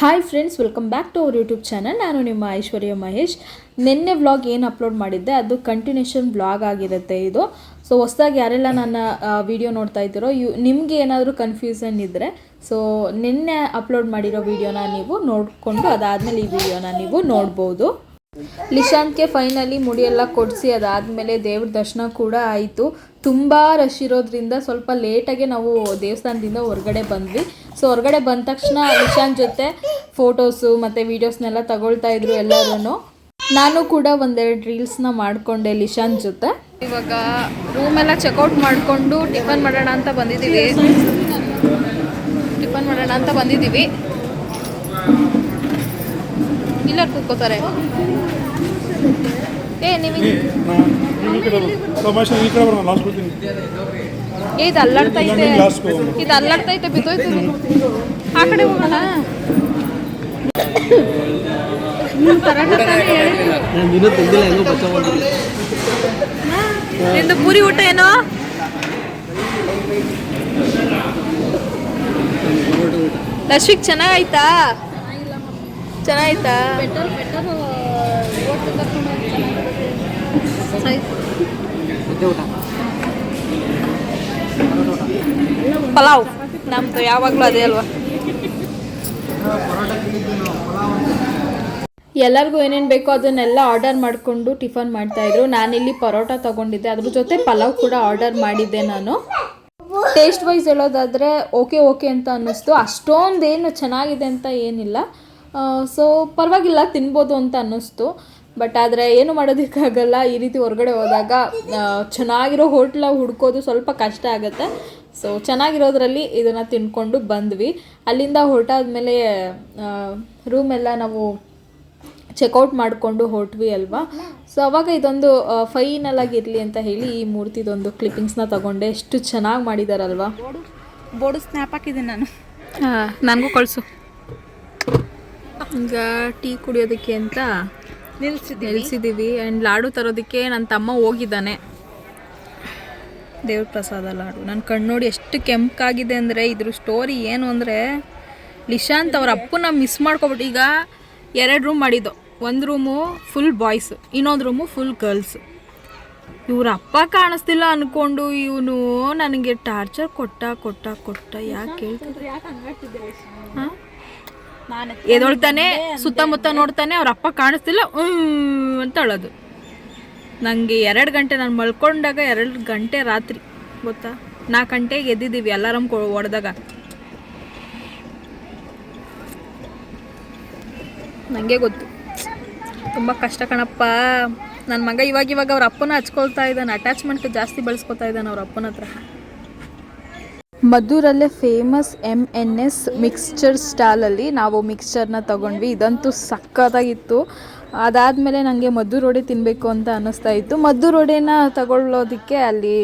Hi friends welcome back to our YouTube channel ನಾನು ನಿಮ್ಮ ಐಶ್ವರ್ಯ ಮಹೇಶ್. ನಿನ್ನೆ ವ್ಲಾಗ್ ಏನು ಅಪ್ಲೋಡ್ ಮಾಡಿದ್ದೆ? ಅದು ಕಂಟಿನ್ಯೂಷನ್ ವ್ಲಾಗ್ ಆಗಿರುತ್ತೆ ಇದು. ಸೊ ಹೊಸ್ದಾಗಿ ಯಾರೆಲ್ಲ ನನ್ನ ವಿಡಿಯೋ ನೋಡ್ತಾ ಇದ್ದೀರೋ, ಯು, ನಿಮಗೆ ಏನಾದರೂ ಕನ್ಫ್ಯೂಷನ್ ಇದ್ದರೆ ಸೊ ನಿನ್ನೆ ಅಪ್ಲೋಡ್ ಮಾಡಿರೋ ವಿಡಿಯೋನ ನೀವು ನೋಡಿಕೊಂಡು ಅದಾದಮೇಲೆ ಈ ವಿಡಿಯೋನ ನೀವು ನೋಡ್ಬೋದು. ಲಿಶಾಂತ್ಗೆ ಫೈನಲಿ ಮುಡಿಯೆಲ್ಲ ಕೊಡಿಸಿ, ಅದಾದಮೇಲೆ ದೇವ್ರ ದರ್ಶನ ಕೂಡ ಆಯಿತು. ತುಂಬ ರಶ್ ಇರೋದ್ರಿಂದ ಸ್ವಲ್ಪ ಲೇಟಾಗೆ ನಾವು ದೇವಸ್ಥಾನದಿಂದ ಹೊರಗಡೆ ಬಂದ್ವಿ. ಸೊ ಹೊರಗಡೆ ಬಂದ ತಕ್ಷಣ ಇಶಾನ್ ಜೊತೆ ಫೋಟೋಸು ಮತ್ತು ವೀಡಿಯೋಸ್ನೆಲ್ಲ ತಗೊಳ್ತಾ ಇದ್ರು ಎಲ್ಲರೂ ನಾನು ಕೂಡ ಒಂದೆರಡು ರೀಲ್ಸ್ನ ಮಾಡಿಕೊಂಡೆ ಲಿಶಾನ್ ಜೊತೆ. ಇವಾಗ ರೂಮೆಲ್ಲ ಚೆಕ್ಔಟ್ ಮಾಡಿಕೊಂಡು ಟಿಫನ್ ಮಾಡೋಣ ಅಂತ ಬಂದಿದ್ದೀವಿ. ಟಿಫನ್ ಮಾಡೋಣ ಅಂತ ಬಂದಿದ್ದೀವಿ. ಇಲ್ಲ ಕೂತ್ಕೋತಾರೆ. ಏ ನೀವು ಇದು ಅಲ್ಲಾಡ್ತಾ ಹೋಗೋಣ. ಇದು ಅಲ್ಲಾಡ್ತಾ ಐತೆ ಬಿದ್ದೋಯ್ತು. ಆ ಕಡೆ ಹೋಗೋಣ. ನಿಂದು ಪೂರಿ ಊಟ ಏನೋ? ಲಶ್ವಿಕ್, ಚೆನ್ನಾಗಾಯ್ತಾ? ಚೆನ್ನಾಗಾಯ್ತಾ? ಊಟ ಪಲಾವ್. ನಮ್ದು ಯಾವಾಗಲೂ ಅದೇ ಅಲ್ವಾ? ಎಲ್ಲರಿಗೂ ಏನೇನು ಬೇಕೋ ಅದನ್ನೆಲ್ಲ ಆರ್ಡರ್ ಮಾಡಿಕೊಂಡು ಟಿಫನ್ ಮಾಡ್ತಾಯಿದ್ರು ನಾನಿಲ್ಲಿ ಪರೋಟ ತಗೊಂಡಿದ್ದೆ. ಅದ್ರ ಜೊತೆ ಪಲಾವ್ ಕೂಡ ಆರ್ಡರ್ ಮಾಡಿದ್ದೆ ನಾನು. ಟೇಸ್ಟ್ ವೈಸ್ ಹೇಳೋದಾದರೆ ಓಕೆ ಓಕೆ ಅಂತ ಅನ್ನಿಸ್ತು. ಅಷ್ಟೊಂದೇನು ಚೆನ್ನಾಗಿದೆ ಅಂತ ಏನಿಲ್ಲ. ಸೊ ಪರವಾಗಿಲ್ಲ, ತಿನ್ಬೋದು ಅಂತ ಅನ್ನಿಸ್ತು. ಬಟ್ ಆದರೆ ಏನು ಮಾಡೋದಕ್ಕಾಗಲ್ಲ. ಈ ರೀತಿ ಹೊರಗಡೆ ಹೋದಾಗ ಚೆನ್ನಾಗಿರೋ ಹೋಟ್ಲ ಹುಡ್ಕೋದು ಸ್ವಲ್ಪ ಕಷ್ಟ ಆಗುತ್ತೆ. ಸೊ ಚೆನ್ನಾಗಿರೋದ್ರಲ್ಲಿ ಇದನ್ನು ತಿನ್ಕೊಂಡು ಬಂದ್ವಿ. ಅಲ್ಲಿಂದ ಹೊರಟಾದ್ಮೇಲೆ ರೂಮೆಲ್ಲ ನಾವು ಚೆಕ್ಔಟ್ ಮಾಡಿಕೊಂಡು ಹೊರಟ್ವಿ ಅಲ್ವಾ? ಸೊ ಅವಾಗ ಇದೊಂದು ಫೈನಲ್ ಆಗಿರಲಿ ಅಂತ ಹೇಳಿ ಈ ಮೂರ್ತಿದೊಂದು ಕ್ಲಿಪ್ಪಿಂಗ್ಸ್ನ ತಗೊಂಡೆ. ಎಷ್ಟು ಚೆನ್ನಾಗಿ ಮಾಡಿದಾರಲ್ವಾ? ಬೋರ್ಡು ಸ್ನ್ಯಾಪ್ ಹಾಕಿದ್ದೀನಿ ನಾನು. ಹಾಂ ನನಗೂ ಕಳಿಸು. ಈಗ ಟೀ ಕುಡಿಯೋದಕ್ಕೆ ಅಂತ ನಿಲ್ಸಿದ್ದೆ ನಿಲ್ಸಿದ್ದೀವಿ. ಆ್ಯಂಡ್ ಲಾಡು ತರೋದಕ್ಕೆ ನನ್ನ ತಮ್ಮ ಹೋಗಿದ್ದಾನೆ. ದೇವ್ರ ಪ್ರಸಾದ ಲಾಡು. ನನ್ನ ಕಣ್ಣು ನೋಡಿ ಎಷ್ಟು ಕೆಂಪಾಗಿದೆ ಅಂದರೆ ಇದ್ರ ಸ್ಟೋರಿ ಏನು ಅಂದರೆ ನಿಶಾಂತ್ ಅವ್ರ ಅಪ್ಪನ ಮಿಸ್ ಮಾಡ್ಕೊಬಿಟ್ಟು ಈಗ ಎರಡು ರೂಮ್ ಮಾಡಿದ್ದು. ಒಂದು ರೂಮು ಫುಲ್ ಬಾಯ್ಸ್ ಇನ್ನೊಂದು ರೂಮು ಫುಲ್ ಗರ್ಲ್ಸ್ ಇವ್ರ ಅಪ್ಪ ಕಾಣಿಸ್ತಿಲ್ಲ ಅಂದ್ಕೊಂಡು ಇವನು ನನಗೆ ಟಾರ್ಚರ್ ಕೊಟ್ಟ ಕೊಟ್ಟ ಕೊಟ್ಟ. ಯಾಕೆ ಹಾಂ? ನಾನು ಎದೊಳ್ತಾನೆ ಸುತ್ತಮುತ್ತ ನೋಡ್ತಾನೆ ಅವ್ರ ಅಪ್ಪ ಕಾಣಿಸ್ತಿಲ್ಲ ಅಂತ ಅಳೋದು ನನಗೆ ಎರಡು ಗಂಟೆ ನಾನು ಮಲ್ಕೊಂಡಾಗ ಎರಡು ಗಂಟೆ ರಾತ್ರಿ, ಗೊತ್ತಾ? ನಾಲ್ಕು ಗಂಟೆಗೆ ಎದ್ದಿದ್ದೀವಿ ಅಲಾರಮ್ ಕೊ ಹೊಡೆದಾಗ. ನನಗೆ ಗೊತ್ತು. ತುಂಬ ಕಷ್ಟ ಕಣಪ್ಪ. ನನ್ನ ಮಗ ಇವಾಗ ಇವಾಗ ಅವ್ರ ಅಪ್ಪನ ಹಚ್ಕೊಳ್ತಾ ಇದ್ದಾನೆ ಅಟ್ಯಾಚ್ಮೆಂಟ್ ಜಾಸ್ತಿ ಬಳಸ್ಕೊತಾ ಇದ್ದಾನೆ ಅವ್ರ ಅಪ್ಪನ ಹತ್ರ. ಮದ್ದೂರಲ್ಲೇ famous M N S mixture ಸ್ಟಾಲಲ್ಲಿ ನಾವು ಮಿಕ್ಸ್ಚರ್ನ ತಗೊಂಡ್ವಿ. ಇದಂತೂ ಸಕ್ಕತ್ತಾಗಿತ್ತು ಅದಾದಮೇಲೆ ನನಗೆ ಮದ್ದು ರೋಡೆ ತಿನ್ನಬೇಕು ಅಂತ ಅನ್ನಿಸ್ತಾ ಇತ್ತು. ಮದ್ದು ರೋಡೆನ ತಗೊಳ್ಳೋದಕ್ಕೆ ಅಲ್ಲಿ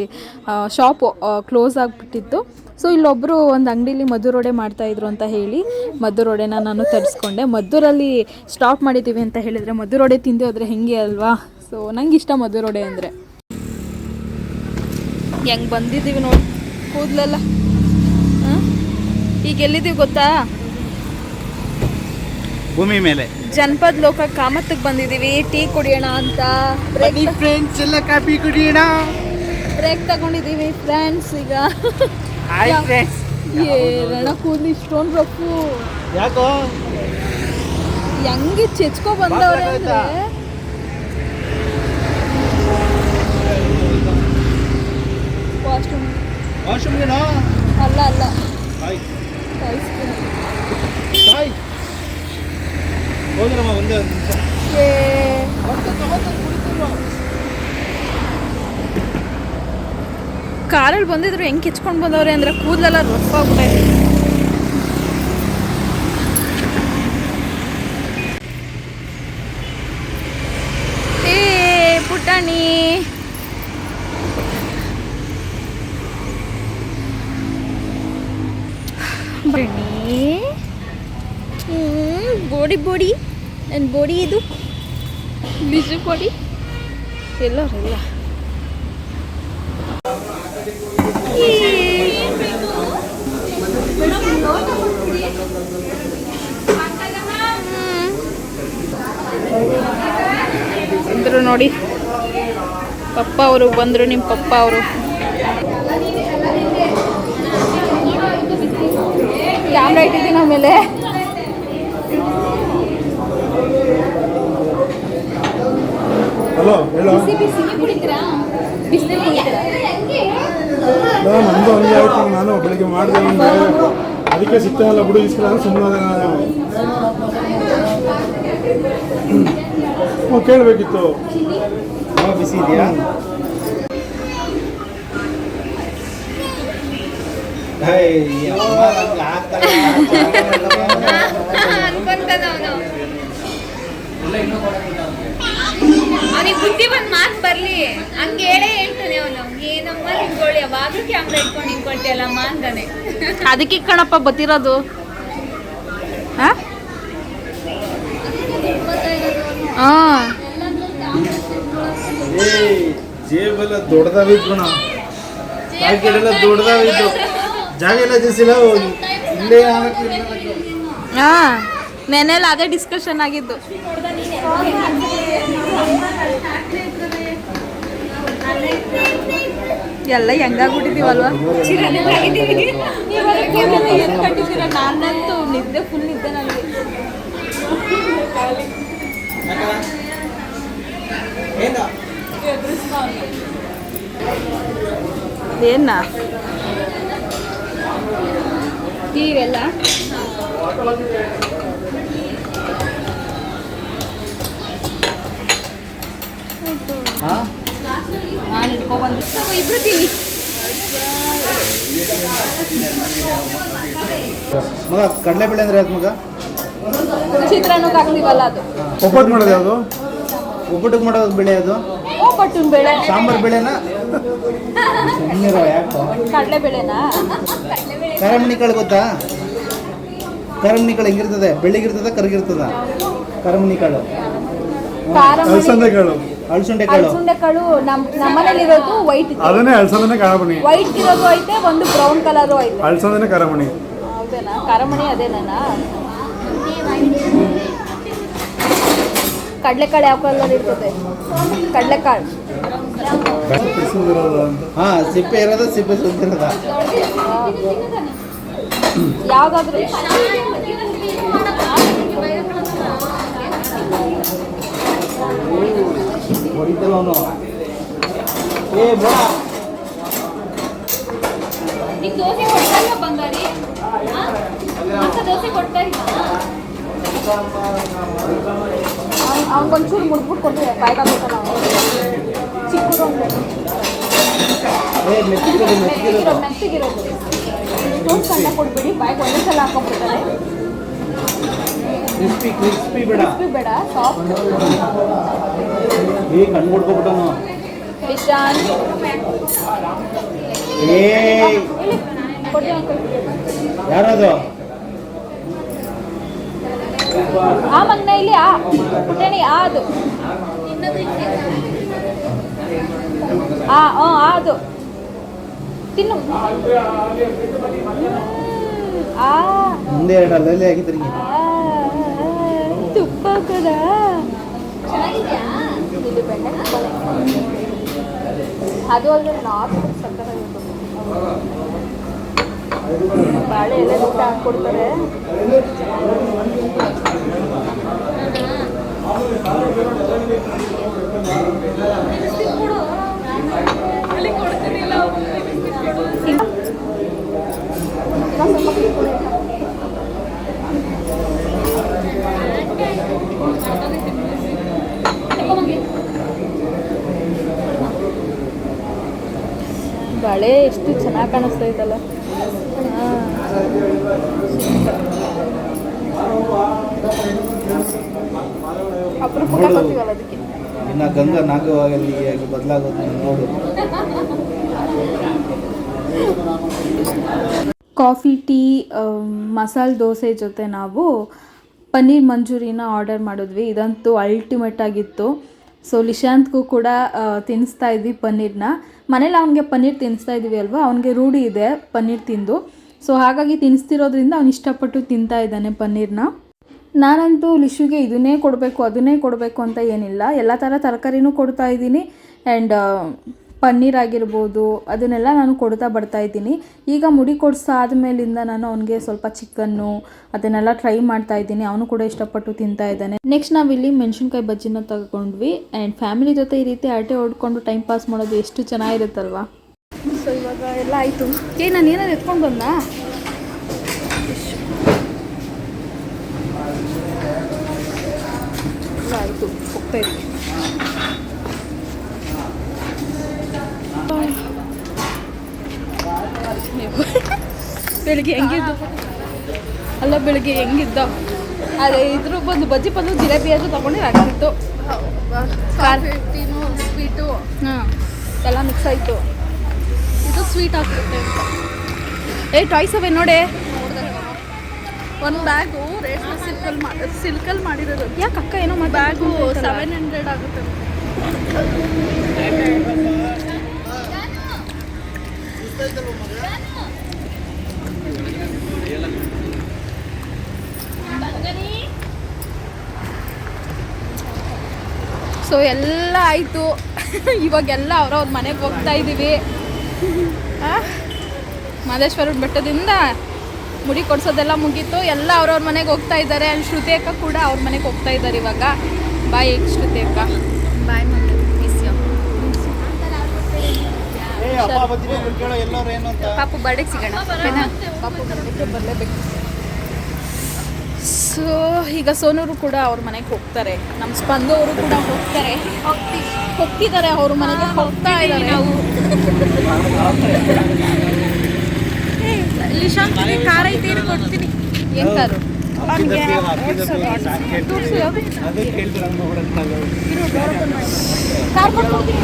ಶಾಪ್ ಕ್ಲೋಸ್ ಆಗಿಬಿಟ್ಟಿತ್ತು. ಸೊ ಇಲ್ಲೊಬ್ಬರು ಒಂದು ಅಂಗಡೀಲಿ ಮದ್ದು ರೋಡೆ ಮಾಡ್ತಾಯಿದ್ರು ಅಂತ ಹೇಳಿ, ಮದ್ದು ರೋಡೆನ ನಾನು ತರಿಸ್ಕೊಂಡೆ. ಮದ್ದೂರಲ್ಲಿ ಸ್ಟಾಪ್ ಮಾಡಿದ್ದೀವಿ ಅಂತ ಹೇಳಿದರೆ ಮದ್ದು ರೋಡೆ ತಿಂದು ಹೋದರೆ ಹೆಂಗೆ ಅಲ್ವಾ? ಸೊ ನಂಗೆ ಇಷ್ಟ ಮದ್ದು ರೋಡೆ ಅಂದರೆ. ಹೆಂಗೆ ಬಂದಿದ್ದೀವಿ ನೋಡಿ, ಕೂದಲೆಲ್ಲ. ಈಗ ಎಲ್ಲಿದ್ದೀವಿ ಗೊತ್ತಾ? ಭೂಮಿ ಮೇಲೆ. ಜನಪದ ಲೋಕ ಕಾಮತ್ತಕ್ಕೆ ಬಂದಿದ್ದೀವಿ. ಟೀ ಕುಡಿಯೋಣ ಅಂತ. ಫ್ರೆಂಡ್ಸ್ ಎಲ್ಲ ಕಾಫಿ ಕುಡಿಯೋಣ. ಬ್ರೇಕ್ ತಗೊಂಡಿದ್ದೀವಿ ಫ್ರೆಂಡ್ಸ್ ಈಗ. ಹಾಯ್ ಫ್ರೆಂಡ್ಸ್ ಏರಣ ಕೂದಲು ಇಷ್ಟೊಂದು ರೊಕ್ಕು ಯಾಕೋ? ಹೆಂಗೆ ಚೆಚ್ಕೊ ಬಂದವ್ರೆ ಅಂದ್ರೆ? ವಾಶ್ರೂಮ್ ವಾಶ್ರೂಮ್ಗೇನೋ ಅಲ್ಲ ಅಲ್ಲ. ಹಾಯ್ ಕಳಿಸ್ತೀನಿ ಹಾಯ್ ಕಾರಲ್ಲಿ ಬಂದಿದ್ರು ಹೆಂಗೆ ಕಿಚ್ಕೊಂಡು ಬಂದವ್ರೆ ಅಂದ್ರೆ ಕೂದಲೆಲ್ಲ ರಫ್ ಆಗ್ಬಿಟ್ಟೆ ಏ ಪುಟಾಣಿ. ಬೋಡಿ ಬಡಿ ನನ್ನ ಬಡಿ ಇದು. ಬಿಸಿ ಬೋಡಿ ಎಲ್ಲರಲ್ಲ. ಬಂದರು ನೋಡಿ ಪಪ್ಪ ಅವರು ಬಂದರು ನಿಮ್ಮ ಪಪ್ಪ ಅವರು. ಕ್ಯಾಮ್ರಾ ಇಟ್ಟಿದ್ದೀನಿ ಆಮೇಲೆ. ಹಲೋ ಹೇಳೋ. ಇಲ್ಲ, ನಮ್ದು ಹಂಗೆ ಆಯ್ತು. ನಾನು ಬೆಳಿಗ್ಗೆ ಮಾಡಿದೆ ಒಂದು ಅದಕ್ಕೆ ಸಿಗ್ತಾನಲ್ಲ ಬಿಡು ಇಸ್ಕಿಲ್ಲ ಸುಮ್ಮನೆ ನಾನು. ಹ್ಞೂ ಕೇಳಬೇಕಿತ್ತು. ಬಿಸಿ ಇದೆಯಾ ಅವನಿಗೆ ಬುದ್ಧಿ ಬಂದ್ ಮಾತು ಬರ್ಲಿ. ಹಂಗೆ ಹೇಳೇ ಹೇಳ್ತಾನೆ ಅವನು. ಏನಮ್ಮ ನಿಂತ್ಕೊಳ್ಳಿ ಯಾವಾಗಲೂ ಕ್ಯಾಮ್ರಾ ಇಟ್ಕೊಂಡು ನಿಂತ್ಕೊಳ್ತೀಯಲ್ಲಮ್ಮ ಅಂತಾನೆ. ಅದಕ್ಕೆ ಕಣಪ್ಪ ಬತ್ತಿರೋದು? ಹಾ? ಹಾಂ. ಜೇಬೆಲ್ಲ ದೊಡ್ಡದಾವಿತ್ತು ಗುಣ ಪ್ಯಾಕೆಟ್ ಎಲ್ಲ ದೊಡ್ಡದಾವಿತ್ತು ಜಾಗ ಎಲ್ಲ ಜಸಿಲ್ಲ ಇಲ್ಲೇ ಹಾಂ. ನೆನೆಲ್ಲ ಅದೇ ಡಿಸ್ಕಷನ್ ಆಗಿದ್ದು. ಎಲ್ಲ ಹೆಂಗಾಗ್ಬಿಟ್ಟಿದೀವಲ್ವಾ ನಾನಂತೂ ನಿದ್ದೆ ಫುಲ್ ನಿದ್ದೆ ನನಗೆ ಏನ? ನೀವೆಲ್ಲ ನಾನು ಇಟ್ಕೊಬಂದು ಇಬ್ರು ತಿನ್ನಿ. ಮಗ ಕಡಲೆಬೇಳೆ ಅಂದ್ರೆ ಯಾವ್ದು ಮಗ? ಚಿತ್ರಾನ್ನಕ್ಕೆ ಹಾಕ್ತೀವಲ್ಲ ಅದು. ಒಬ್ಬಟ್ಟು ಮಾಡೋದು ಯಾವುದು? ಒಬ್ಬಟ್ಟಿಗೆ ಮಾಡೋದು ಬೆಳೆ ಅದು? ಒಬ್ಬಟ್ಟಿನ ಬೇಳೆ. ಸಾಂಬಾರ್ ಬೆಳೆನ? ಕಡಲೆ ಬೇಳೆನಾ ಕರಮಣಿ ಕಾಳು ಗೊತ್ತಾ? ಕರಮಣಿ ಕಾಳು ಹೆಂಗಿರ್ತದೆ? ಬೆಳ್ಳಿಗಿರ್ತದ ಕರಗಿರ್ತದ? ಕರಮಣಿ ಕಾಳು. ಖಾರ ಅಲಸಂದೆ ಕಾಳು ಅಳಸುಂಡೆ ಕಾಳು ಅಲಸಂದೆ ಕಾಳು ನಮ್ಮ ನಮ್ಮನೇಲಿ ಇರೋದು ವೈಟ್ ಅದನ್ನೇ ಅಳ್ಸೋದನ್ನೇ ಕಾರಮಣಿ ವೈಟ್ ಇರೋದು ಐತೆ ಒಂದು ಬ್ರೌನ್ ಕಲರು ಐತೆ. ಅಳ್ಸೋದನ್ನೇ ಕಾರಮಣಿ ಹೌದೇನಾ? ಖಾರಮಣಿ ಅದೇನಾ ಕಡಲೆಕಾಳು ಯಾವ ಕಲರ್ ಇರ್ತದೆ? ಕಡಲೆಕಾಳು. ಹಾ ಸಿಪ್ಪೆ ಇರೋದ ಸಿಪ್ಪೆ ಸುತ್ತಿರೋದ ಯಾವ್ದಾದ್ರು? ಹೊಡಿತಲ್ಲ ಅವನು. ಏ ಬಾ. ನಿಂಗೆ ದೋಸೆ ಕೊಡ್ತಾ ಇಲ್ವಾ ಬಂಗಾರಿ? ಆ? ಅಕ್ಕ ದೋಸೆ ಕೊಡ್ತಾ ಇಲ್ವಾ? ಅವ್ನಿಗೊಂಚೂರು ಮುಡ್ಬಿಟ್ಟು ಕೊಟ್ಟರೆ ಬಾಯ್ಗಾಗ್ಬೇಕಲ್ಲ ನಾವು ಚಿಕ್ಕದು ಏ ಮೆತ್ತಿಗೆ ಮೆತ್ತಿಗಿರೋದು. ಮೆತ್ತಿಗಿರೋದು. ಇಷ್ಟೊಂದು ಸಣ್ಣ ಕೊಡ್ಬೇಡಿ ಬಾಯ್ಗೆ ಒಂದೇ ಸಲ ಹಾಕೊಂಡ್ಬಿಡ್ತಾರೆ ಕ್ರಿಸ್ಪಿ ಕ್ರಿಸ್ಪಿ ಬೇಡ ಕ್ರಿಸ್ಪಿ ಬೇಡ ಸಾಫ್ಟ್ ಏ ಕಣ್ಣು ಮುಡ್ಕೊಬಿಟ್ಟನು ಇಶಾನ್. ಏ. ಯಾರದು? ಆ ಮಗ್ನ ಇಲ್ಲಿ ಆ. ಪುಟ್ಟಣಿ ಆ ಅದು. ಆ ಆ ಅದು. ತಿನ್ನು. ಆ ಮುಂದೆ ಎರಡಲ್ಲ ಎಲ್ಲಿ ಆ, ತುಪ್ಪ ಅದು ಅಲ್ಲದೆ ನಾರ್ತ್ ಸಕ್ಕತ್ತಾಗಿರ್ತದೆ ಬಾಳೆ ಎಲೆ ಊಟ ಹಾಕ್ಕೊಡ್ತಾರೆ. ಸ್ವಲ್ಪ ಬಳೆ ಎಷ್ಟು ಚೆನ್ನಾಗಿ ಕಾಣಿಸ್ತಾ ಅದಕ್ಕೆ. ಇನ್ನ ಗಂಗಾ ನಾಗವಾಗಿ ಬದಲಾಗೋದು ನೋಡು. ಕಾಫಿ ಟೀ ಮಸಾಲೆ ದೋಸೆ ಜೊತೆ ನಾವು ಪನ್ನೀರ್ ಮಂಜೂರಿನ ಆರ್ಡರ್ ಮಾಡಿದ್ವಿ. ಇದಂತೂ ಅಲ್ಟಿಮೇಟ್ ಆಗಿತ್ತು. ಸೊ ಲಿಶಾಂತ್ಗೂ ಕೂಡ ತಿನ್ನಿಸ್ತಾ ಇದ್ವಿ ಪನ್ನೀರ್ನ. ಮನೇಲಿ ಅವನಿಗೆ ಪನ್ನೀರ್ ತಿನ್ನಿಸ್ತಾ ಇದ್ದೀವಿ ಅಲ್ವಾ? ಅವನಿಗೆ ರೂಢಿ ಇದೆ ಪನ್ನೀರ್ ತಿಂದು. ಸೊ ಹಾಗಾಗಿ ತಿನ್ನಿಸ್ತಿರೋದ್ರಿಂದ ಅವ್ನು ಇಷ್ಟಪಟ್ಟು ತಿಂತಾ ಇದ್ದಾನೆ ಪನ್ನೀರ್ನ. ನಾನಂತೂ ಲಿಶುಗೆ ಇದನ್ನೇ ಕೊಡಬೇಕು, ಅದನ್ನೇ ಕೊಡಬೇಕು ಅಂತ ಏನಿಲ್ಲ. ಎಲ್ಲ ಥರ ತರಕಾರಿನೂ ಕೊಡ್ತಾ ಇದ್ದೀನಿ. ಆ್ಯಂಡ್ ಪನ್ನೀರ್ ಆಗಿರ್ಬೋದು ಅದನ್ನೆಲ್ಲ ನಾನು ಕೊಡ್ತಾ ಬರ್ತಾ ಇದ್ದೀನಿ. ಈಗ ಮುಡಿ ಕೊಡ್ಸಾದ್ಮೇಲಿಂದ ನಾನು ಅವನಿಗೆ ಸ್ವಲ್ಪ ಚಿಕನ್ನು ಅದನ್ನೆಲ್ಲ ಟ್ರೈ ಮಾಡ್ತಾ ಇದ್ದೀನಿ. ಅವನು ಕೂಡ ಇಷ್ಟಪಟ್ಟು ತಿಂತಾ ಇದ್ದಾನೆ. ನೆಕ್ಸ್ಟ್ ನಾವಿಲ್ಲಿ ಮೆಣಸಿನ್ಕಾಯಿ ಬಜ್ಜಿನ ತಗೊಂಡ್ವಿ. ಆ್ಯಂಡ್ ಫ್ಯಾಮಿಲಿ ಜೊತೆ ಈ ರೀತಿ ಆಟೆ ಹೊಡ್ಕೊಂಡು ಟೈಮ್ ಪಾಸ್ ಮಾಡೋದು ಎಷ್ಟು ಚೆನ್ನಾಗಿರುತ್ತಲ್ವಾ? ಸೊ ಇವಾಗ ಎಲ್ಲ ಆಯಿತು. ಏ, ನಾನು ಏನಾದ್ರು ಎತ್ಕೊಂಡು ಬಂದ? ಆಯಿತು. ಹೋಗ್ತಾ ಬೆಳಿಗ್ಗೆ ಹೆಂಗಿದ್ದು? ಅಲ್ಲ ಬೆಳಿಗ್ಗೆ ಹೆಂಗಿದ್ದ? ಅದೇ ಇದ್ರ ಬಂದು ಬಜ್ಜಿ ಬಂದು ಜಿಲೇಬಿ ಅದು ತಗೊಂಡಿದ್ರೆ ಆಗಿತ್ತು ಸ್ವೀಟು. ಹಾಂ ಎಲ್ಲ ಮಿಕ್ಸ್ ಆಯಿತು. ಇದು ಸ್ವೀಟ್ ಆಗ್ತದೆ. ಏ ಟಾಯ್ಸ್ ಅವೆ ನೋಡೆ. ಒಂದು ಬ್ಯಾಗು ರೇಷ್ಮೆ ಸಿಲ್ಕಲ್ಲಿ ಮಾಡಿ ಸಿಲ್ಕಲ್ ಮಾಡಿರೋದು. ಯಾಕೆ ಅಕ್ಕ ಏನೋ ಮಾಡಿ ಬ್ಯಾಗು ಸೆವೆನ್ ಹಂಡ್ರೆಡ್ ಆಗುತ್ತೆ. ಸೊ ಎಲ್ಲ ಆಯಿತು. ಇವಾಗೆಲ್ಲ ಅವ್ರವ್ರ ಮನೆಗೆ ಹೋಗ್ತಾ ಇದ್ದೀವಿ ಆ? ಮಾದೇಶ್ವರ ಬೆಟ್ಟದಿಂದ ಮುಡಿ ಕೊಡ್ಸೋದೆಲ್ಲ ಮುಗೀತು. ಎಲ್ಲ ಅವ್ರವ್ರ ಮನೆಗೆ ಹೋಗ್ತಾ ಇದ್ದಾರೆ. ಶ್ರುತಿ ಅಕ್ಕ ಕೂಡ ಅವ್ರ ಮನೆಗೆ ಹೋಗ್ತಾ ಇದ್ದಾರೆ ಇವಾಗ. ಬಾಯ್ ಶ್ರುತಿ ಅಕ್ಕ ಬಾಯ್ ಮಿಸ್ ಯು ಏ ಅಪ್ಪ ಬಜ್ಜಿನ ಕೇಳೋ ಎಲ್ಲೋರು ಏನು ಅಂತ ಪಾಪು ಬರ್ಡೇಗೆ ಸಿಗೋಣ. ಪಾಪು ಬರಬೇಕು ಬರಲೇಬೇಕು ಸೊ ಈಗ ಸೋನೂರು ಕೂಡ ಅವ್ರ ಮನೆಗೆ ಹೋಗ್ತಾರೆ. ನಮ್ಮ ಸ್ಪಂದವರು ಕೂಡ ಹೋಗ್ತಾರೆ. ಹೋಗ್ತಿದ್ದಾರೆ ಅವ್ರ ಮನೆಗೆ ಹೋಗ್ತಾ ಇದ್ದಾರೆ. ನಾವು. ಕಾರ್ ಐತೆ ಕೊಡ್ತೀನಿ. ಏನ್ ಕಾರು ಅಕ್ಕಿದ ಬೇಗ ಸಾಕ್ ಕೇಳ್ತಾರೆ. ಅದೇ ಕೇಳ್ತಾರೆ ಹಂಗ್ ನೋಡೋಣ ನಾವು. ಕಾರ್ ಕೊಟ್ಬಿಡ್ತೀನಿ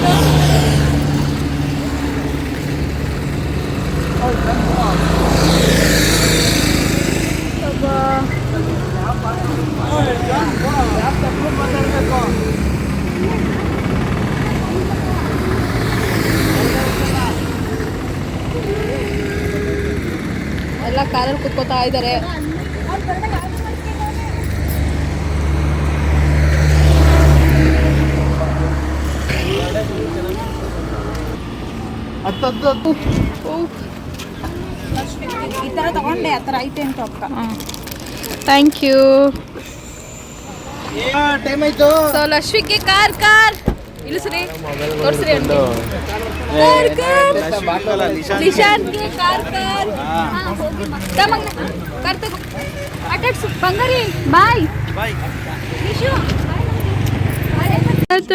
ಎಲ್ಲ ಕಾರಲ್ಲಿ ಕುತ್ಕೋತಾ ಇದ್ದಾರೆ. ಹತ್ತದ್ದು ಥರ ತಗೊಂಡೆ ಆ ಥರ ಐತೆ ಅಂತ ಅಕ್ಕ ಥ್ಯಾಂಕ್ ಯು ಟೈಮ್ ಆಯ್ತು. ಸೊ ಲಕ್ಷ್ಮಿಗೆ ಕಾರ್ ಕಾರ್. ಇಳಿಸ್ರಿ ತೋರಿಸ್ರಿ ಅಂತ ನಿಶಾಂತ್ಗೆ ಕಾರ್. ಕಾರ್ ತಮಗ್ ಕಾರ್ ತಗೋ. ಬಂಗಾರಿ ಬಾಯ್. ಬಾಯ್. ತಾತ.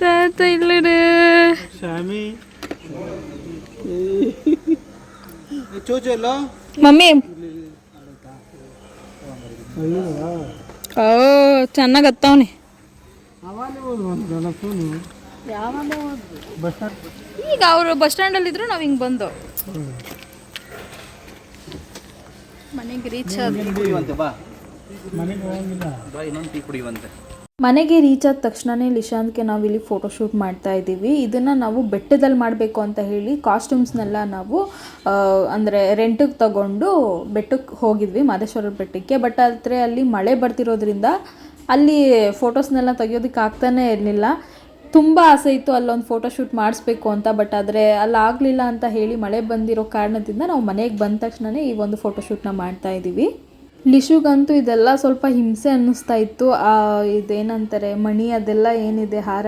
ತಾತ ಇಲ್ಲಡೆ ಶಾಮಿ ಚೋಚು ಎಲ್ಲೋ? ಮಮ್ಮಿ. ಓ ಚೆನ್ನಾಗಿ ಹತ್ತವನೆ. ಈಗ ಅವರು ಬಸ್ ಸ್ಟ್ಯಾಂಡಲ್ಲಿ ಇದ್ರು ನಾವು ಹಿಂಗೆ ಬಂದು. ಮನೆಗೆ ರೀಚ್ ಆದ್ವಿ ಬಾ ಇನ್ನೊಂದು ಟೀ ಕುಡಿಯುವಂತೆ. ಮನೆಗೆ ರೀಚ್ ಆದ ತಕ್ಷಣವೇ ಲಿಶಾಂತ್ಗೆ ನಾವು ಇಲ್ಲಿ ಫೋಟೋಶೂಟ್ ಮಾಡ್ತಾ ಇದ್ದೀವಿ. ಇದನ್ನು ನಾವು ಬೆಟ್ಟದಲ್ಲಿ ಮಾಡಬೇಕು ಅಂತ ಹೇಳಿ ಕಾಸ್ಟ್ಯೂಮ್ಸ್ನೆಲ್ಲ ನಾವು ಅಂದರೆ ರೆಂಟಿಗೆ ತಗೊಂಡು ಬೆಟ್ಟಕ್ಕೆ ಹೋಗಿದ್ವಿ ಮಾದೇಶ್ವರ ಬೆಟ್ಟಕ್ಕೆ. ಬಟ್ ಆದರೆ ಅಲ್ಲಿ ಮಳೆ ಬರ್ತಿರೋದ್ರಿಂದ ಅಲ್ಲಿ ಫೋಟೋಸ್ನೆಲ್ಲ ತೆಗಿಯೋದಕ್ಕೆ ಆಗ್ತಾನೇ ಇರಲಿಲ್ಲ. ತುಂಬ ಆಸೆ ಇತ್ತು ಅಲ್ಲೊಂದು ಫೋಟೋಶೂಟ್ ಮಾಡಿಸ್ಬೇಕು ಅಂತ. ಬಟ್ ಆದರೆ ಅಲ್ಲಿ ಆಗಲಿಲ್ಲ ಅಂತ ಹೇಳಿ ಮಳೆ ಬಂದಿರೋ ಕಾರಣದಿಂದ ನಾವು ಮನೆಗೆ ಬಂದ ತಕ್ಷಣವೇ ಈ ಒಂದು ಫೋಟೋಶೂಟ್ನ ಮಾಡ್ತಾ ಇದ್ದೀವಿ. ಲಿಶುಗಂತೂ ಇದೆಲ್ಲ ಸ್ವಲ್ಪ ಹಿಂಸೆ ಅನ್ನಿಸ್ತಾ ಇತ್ತು. ಇದೇನಂತಾರೆ ಮಣಿ ಅದೆಲ್ಲ ಏನಿದೆ ಹಾರ.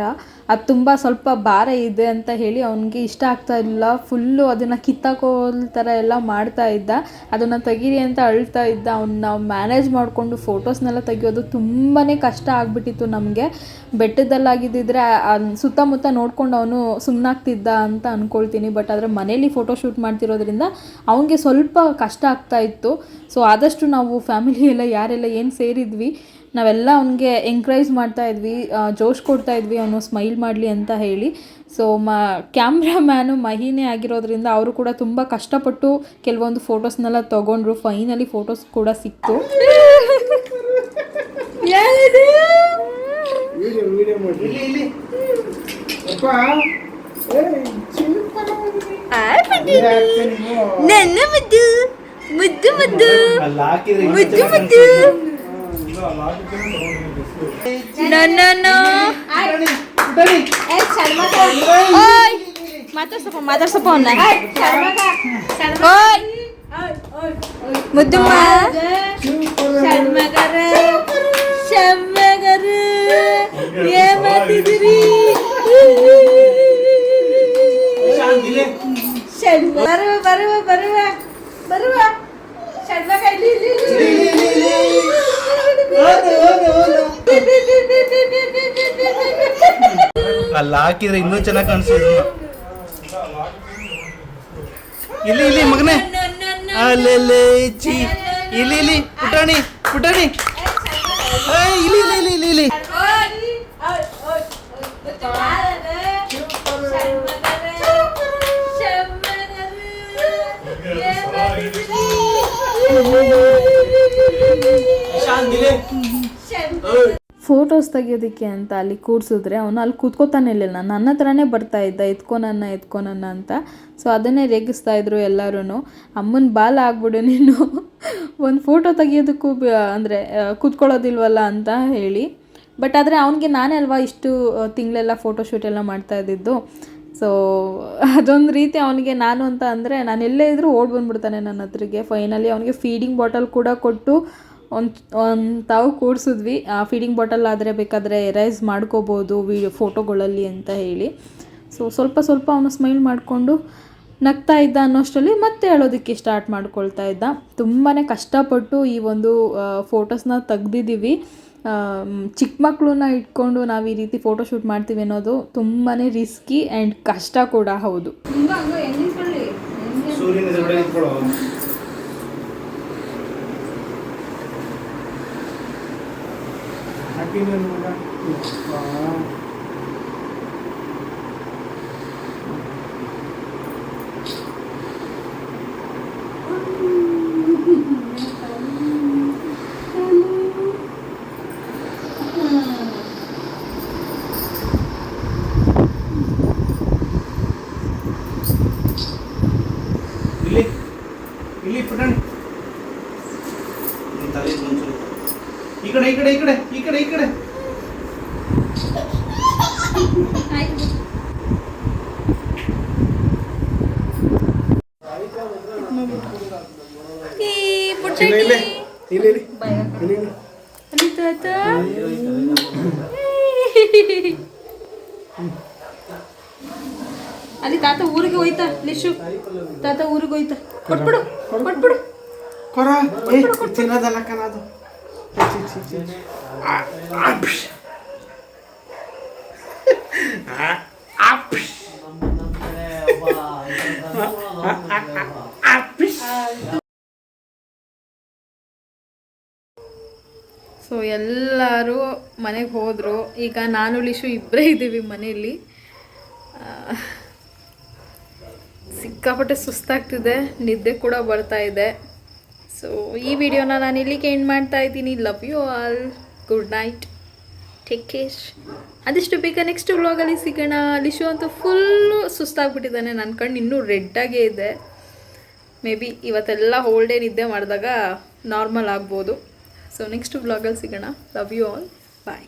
ಅದು ತುಂಬ ಸ್ವಲ್ಪ ಭಾರ ಇದೆ ಅಂತ ಹೇಳಿ ಅವನಿಗೆ ಇಷ್ಟ ಆಗ್ತಾ ಇಲ್ಲ. ಫುಲ್ಲು ಅದನ್ನು ಕಿತ್ತಾಕೋಲ್ ಥರ ಎಲ್ಲ ಮಾಡ್ತಾ ಇದ್ದ. ಅದನ್ನು ತೆಗೀರಿ ಅಂತ ಅಳ್ತಾ ಇದ್ದ. ಅವ್ನು ನಾವು ಮ್ಯಾನೇಜ್ ಮಾಡಿಕೊಂಡು ಫೋಟೋಸ್ನೆಲ್ಲ ತೆಗಿಯೋದು ತುಂಬಾ ಕಷ್ಟ ಆಗಿಬಿಟ್ಟಿತ್ತು ನಮಗೆ. ಬೆಟ್ಟದಲ್ಲಾಗಿದ್ದಿದ್ರೆ ಸುತ್ತಮುತ್ತ ನೋಡ್ಕೊಂಡು ಅವನು ಸುಮ್ಮನಾಗ್ತಿದ್ದ ಅಂತ ಅಂದ್ಕೊಳ್ತೀನಿ ಬಟ್ ಆದರೆ ಮನೇಲಿ ಫೋಟೋ ಶೂಟ್ ಮಾಡ್ತಿರೋದ್ರಿಂದ ಅವನಿಗೆ ಸ್ವಲ್ಪ ಕಷ್ಟ ಆಗ್ತಾ ಇತ್ತು. ಸೊ ಆದಷ್ಟು ನಾವು ಫ್ಯಾಮಿಲಿ ಎಲ್ಲ ಯಾರೆಲ್ಲ ಏನು ಸೇರಿದ್ವಿ ನಾವೆಲ್ಲ ಅವನಿಗೆ ಎಂಕರೇಜ್ ಮಾಡ್ತಾ ಇದ್ವಿ ಜೋಶ್ ಕೊಡ್ತಾ ಇದ್ವಿ ಅವನು ಸ್ಮೈಲ್ ಮಾಡಲಿ ಅಂತ ಹೇಳಿ. ಸೊ ಮ ಕ್ಯಾಮ್ರಾಮ್ಯಾನು ಮಹಿನೇ ಆಗಿರೋದ್ರಿಂದ ಅವರು ಕೂಡ ತುಂಬ ಕಷ್ಟಪಟ್ಟು ಕೆಲವೊಂದು ಫೋಟೋಸ್ನೆಲ್ಲ ತೊಗೊಂಡ್ರು. ಫೈನಲಿ ಫೋಟೋಸ್ ಕೂಡ ಸಿಕ್ತು. ನನ್ನ ಮುದ್ದು ಮುದ್ದು ಮುದ್ದು. ಮುದ್ದು No, no, no. Ay, baby. Ay, chalmaca. Ay, mata su mata su pon. Ay, chalmaca. Chalmaca. Ay, ay, ay. Mudu ma. Chalmaca. Chalmaca. Ye mati diri. Chalmaca. Baru, baru, baru, baru, baru. ಅಲ್ಲಿ ಹಾಕಿದ್ರೆ ಇನ್ನೂ ಚೆನ್ನಾಗಿ ಕಾಣಿಸೋದು ಇಲ್ಲಿ ಇಲ್ಲಿ ಮಗನೇ. ಅಲ್ಲೆಲ್ಲೇ ಚಿ. ಇಲ್ಲಿ ಇಲ್ಲಿ. ಪುಟಾಣಿ ಪುಟಾಣಿ. ಏಯ್, ಇಲ್ಲಿ ಇಲ್ಲಿ ಇಲ್ಲಿ ಇಲ್ಲಿ ಇಲ್ಲಿ. ಫೋಟೋಸ್ ತೆಗಿಯೋದಕ್ಕೆ ಅಂತ ಅಲ್ಲಿ ಕೂರಿಸಿದ್ರೆ ಅವನು ಅಲ್ಲಿ ಕೂತ್ಕೋತಾನೆ ಇರಲಿಲ್ಲ. ನನ್ನ ಹತ್ರನೇ ಬರ್ತಾ ಇದ್ದ ಎತ್ಕೊನನ್ನ ಎತ್ಕೊನನ್ನ ಎತ್ಕೊ ನನ್ನ ಅಂತ. ಸೊ ಅದನ್ನೇ ರೇಗಿಸ್ತಾ ಇದ್ರು ಎಲ್ಲರೂ ಅಮ್ಮನ ಬಾಲ ಆಗ್ಬಿಡು ನೀನು. ಒಂದು ಫೋಟೋ ತೆಗಿಯೋದಕ್ಕೂ ಅಂದರೆ ಕೂತ್ಕೊಳ್ಳೋದಿಲ್ವಲ್ಲ ಅಂತ ಹೇಳಿ. ಬಟ್ ಆದರೆ ಅವನಿಗೆ ನಾನೇ ಅಲ್ವಾ ಇಷ್ಟು ತಿಂಗಳೆಲ್ಲ ಫೋಟೋಶೂಟ್ ಎಲ್ಲ ಮಾಡ್ತಾ ಇದ್ದಿದ್ದು? ಸೊ ಅದೊಂದು ರೀತಿ ಅವನಿಗೆ ನಾನು ಅಂತ ಅಂದರೆ ನಾನು ಎಲ್ಲೇ ಇದ್ದರೂ ಓಡ್ ಬಂದ್ಬಿಡ್ತಾನೆ ನನ್ನ ಹತ್ರಗೆ ಫೈನಲಿ ಅವನಿಗೆ ಫೀಡಿಂಗ್ ಬಾಟಲ್ ಕೂಡ ಕೊಟ್ಟು ಒಂದು ಒಂದು ತಾವು ಕೂಡಿಸಿದ್ವಿ ಆ ಫೀಡಿಂಗ್ ಬಾಟಲ್ ಆದರೆ ಬೇಕಾದರೆ ಎರೈಸ್ ಮಾಡ್ಕೋಬೋದು ವಿಡಿಯೋ ಫೋಟೋಗಳಲ್ಲಿ ಅಂತ ಹೇಳಿ. ಸೊ ಸ್ವಲ್ಪ ಸ್ವಲ್ಪ ಅವನು ಸ್ಮೈಲ್ ಮಾಡಿಕೊಂಡು ನಗ್ತಾ ಇದ್ದ ಅನ್ನೋಷ್ಟರಲ್ಲಿ ಮತ್ತೆ ಹೇಳೋದಕ್ಕೆ ಸ್ಟಾರ್ಟ್ ಮಾಡ್ಕೊಳ್ತಾ ಇದ್ದ. ತುಂಬಾ ಕಷ್ಟಪಟ್ಟು ಈ ಒಂದು ಫೋಟೋಸ್ನ ತೆಗ್ದಿದ್ದೀವಿ. ಚಿಕ್ಕ ಮಕ್ಕಳನ್ನ ಇಟ್ಕೊಂಡು ನಾವು ಈ ರೀತಿ ಫೋಟೋಶೂಟ್ ಮಾಡ್ತೀವಿ ಅನ್ನೋದು ತುಂಬಾ ರಿಸ್ಕಿ ಆ್ಯಂಡ್ ಕಷ್ಟ ಕೂಡ ಹೌದು. ಸೂರ್ಯನ ಎದುರುಗಡೆ ನಿಂತ್ಕೊಳ್ಳೋ ಹಾಕಿದ್ದೇನೆ ಮಗ ಇಲ್ಲಿ ಅಲ್ಲಿ ತಾತ ಊರಿಗೆ ಹೋಯ್ತಾ ಲಿಶು ತಾತ ಊರಿಗೆ ಹೋಯ್ತಾ ಕೊಟ್ಬಿಡು ಕೊಟ್ಬಿಡು ಕೊರ ಏ ತಿನ್ನೋದಲ್ಲ ಕಣದು ಛೀ, ಛೀ, ಛೀ. ಆ, ಸೊ ಎಲ್ಲರೂ ಮನೆಗೆ ಹೋದರು. ಈಗ ನಾನು, ಲಿಶು ಇಬ್ಬರೇ ಇದ್ದೀವಿ ಮನೆಯಲ್ಲಿ. ಸಿಕ್ಕಾಪಟ್ಟೆ ಸುಸ್ತಾಗ್ತಿದೆ. ನಿದ್ದೆ ಕೂಡ ಬರ್ತಾ ಇದೆ. ಸೊ ಈ ವಿಡಿಯೋನ ನಾನು ಇಲ್ಲಿಗೆ ಎಂಡ್ ಮಾಡ್ತಾ ಇದ್ದೀನಿ. Love you all good night take care ಅದಿಷ್ಟು ಬೇಗ ನೆಕ್ಸ್ಟ್ ವ್ಲಾಗಲ್ಲಿ ಸಿಗೋಣ. ಲಿಶು ಅಂತೂ ಫುಲ್ಲು ಸುಸ್ತಾಗ್ಬಿಟ್ಟಿದ್ದಾನೆ. ನನ್ನ ಕಣ್ಣು ಇನ್ನೂ ರೆಡ್ಡಾಗೇ ಇದೆ. ಮೇ ಬಿ ಇವತ್ತೆಲ್ಲ ಹೋಲ್ ಡೇ ನಿದ್ದೆ ಮಾಡಿದಾಗ ನಾರ್ಮಲ್ ಆಗ್ಬೋದು. ಸೊ ನೆಕ್ಸ್ಟ್ ವ್ಲಾಗಲ್ಲಿ ಸಿಗೋಣ. Love you all bye